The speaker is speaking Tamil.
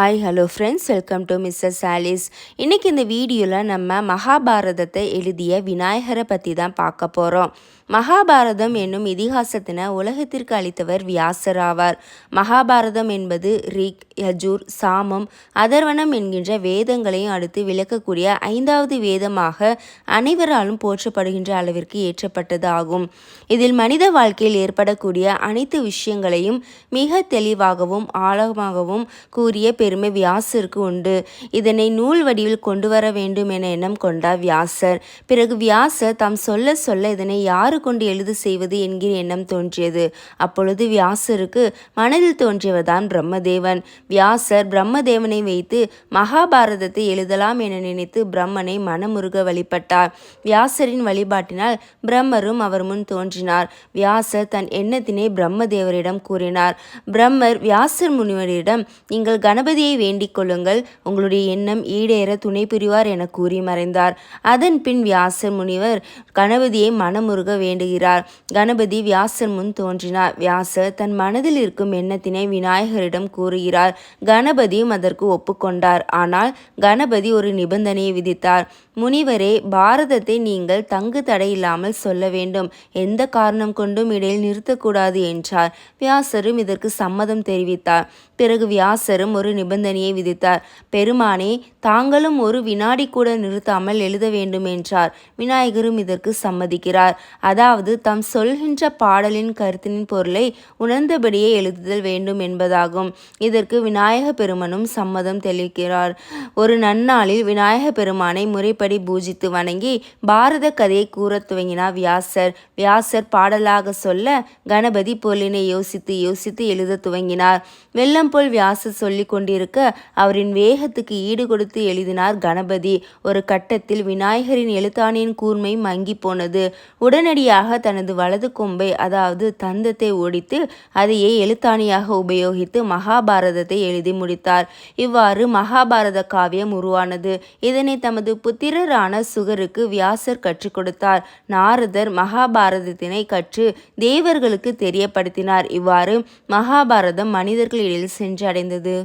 Hi hello friends welcome to Mrs Salis இன்றைக்கி இந்த வீடியோவில் நம்ம மகாபாரதத்தை எழுதிய விநாயகரை பற்றி தான் பார்க்க போகிறோம் மகாபாரதம் என்னும் இதிகாசத்தின உலகத்திற்கு அளித்தவர் வியாசர் ஆவார். மகாபாரதம் என்பது ரிக் யஜூர் சாமம் அதர்வனம் என்கின்ற வேதங்களையும் அடுத்து விளக்கக்கூடிய ஐந்தாவது வேதமாக அனைவராலும் போற்றப்படுகின்ற அளவிற்கு ஏற்றப்பட்டது ஆகும் இதில் மனித வாழ்க்கையில் ஏற்படக்கூடிய அனைத்து விஷயங்களையும் மிக தெளிவாகவும் ஆழமாகவும் கூறிய பெருமை வியாசருக்கு உண்டு. இதனை நூல் வடிவில் கொண்டு வர வேண்டும் என எண்ணம் கொண்டார் வியாசர். பிறகு வியாசர் தாம் சொல்ல சொல்ல இதனை யாரு கொண்டு எழுது செய்வது என்கிற எண்ணம் தோன்றியது. அப்பொழுது வியாசருக்கு மனதில் தோன்றியவர்தான் பிரம்மதேவன். வியாசர் பிரம்மதேவனை வைத்து மகாபாரதத்தை எழுதலாம் என நினைத்து பிரம்மனை மனமுருக வழிபட்டார். வியாசரின் வழிபாட்டினால் பிரம்மரும் அவர் முன் தோன்றினார். வியாசர் தன் எண்ணத்தினை பிரம்மதேவரிடம் கூறினார். பிரம்மர் வியாசர் முனிவரிடம் நீங்கள் கணபதி கணபதியை வேண்டிக் கொள்ளுங்கள். உங்களுடைய எண்ணம் ஈடேற துணை புரிவார் என கூறி மறைந்தார். அதன் பின் வியாசர் முனிவர் கணபதியை மனமுருக வேண்டுகிறார். கணபதி வியாசர் முன் தோன்றினார். வியாசர் தன் மனதில் இருக்கும் எண்ணத்தினை விநாயகரிடம் கூறுகிறார். கணபதியும் அதற்கு ஒப்புக்கொண்டார் ஆனால் கணபதி ஒரு நிபந்தனையை விதித்தார். முனிவரே பாரதத்தை நீங்கள் தங்கு தடையில்லாமல் சொல்ல வேண்டும். எந்த காரணம் கொண்டும் இடையில் நிறுத்தக்கூடாது என்றார். வியாசரும் இதற்கு சம்மதம் தெரிவித்தார். பிறகு வியாசரும் ஒரு நிபந்தனையை விதித்தார். பெருமானே தாங்களும் ஒரு வினாடி கூட நிறுத்தாமல் எழுத வேண்டும் என்றார். விநாயகரும் இதற்கு சம்மதிக்கிறார். அதாவது தம் சொல்கின்ற பாடலின் கருத்தின் பொருளை உணர்ந்தபடியே எழுதுதல் வேண்டும் என்பதாகும். இதற்கு விநாயக பெருமனும் சம்மதம் தெளிக்கிறார். ஒரு நன்னாளில் விநாயக பெருமானை முறைப்படி பூஜித்து வணங்கி பாரத கதையை கூறத் துவங்கினார் வியாசர். வியாசர் பாடலாக சொல்ல கணபதி பொருளினை யோசித்து யோசித்து எழுத துவங்கினார். வெள்ளம் போல் வியாசர் சொல்லி கொண்டிருக்க அவரின் வேகத்துக்கு ஈடு கொடுத்து எழுதினார் கணபதி. ஒரு கட்டத்தில் விநாயகரின் எழுத்தாணியின் கூர்மை மங்கி போனது. உடனடியாக தனது வலது கொம்பை அதாவது தந்தத்தை ஒடித்து அதையே எழுத்தாணியாக உபயோகித்து மகாபாரதத்தை எழுதி முடித்தார். இவ்வாறு மகாபாரத காவியம் உருவானது. இதனை தமது புத்திரரான சுகருக்கு வியாசர் கற்றுக் கொடுத்தார். நாரதர் மகாபாரதத்தினை கற்று தேவர்களுக்கு தெரியப்படுத்தினார். இவ்வாறு மகாபாரதம் மனிதர்களிடையில் சென்றடைந்தது.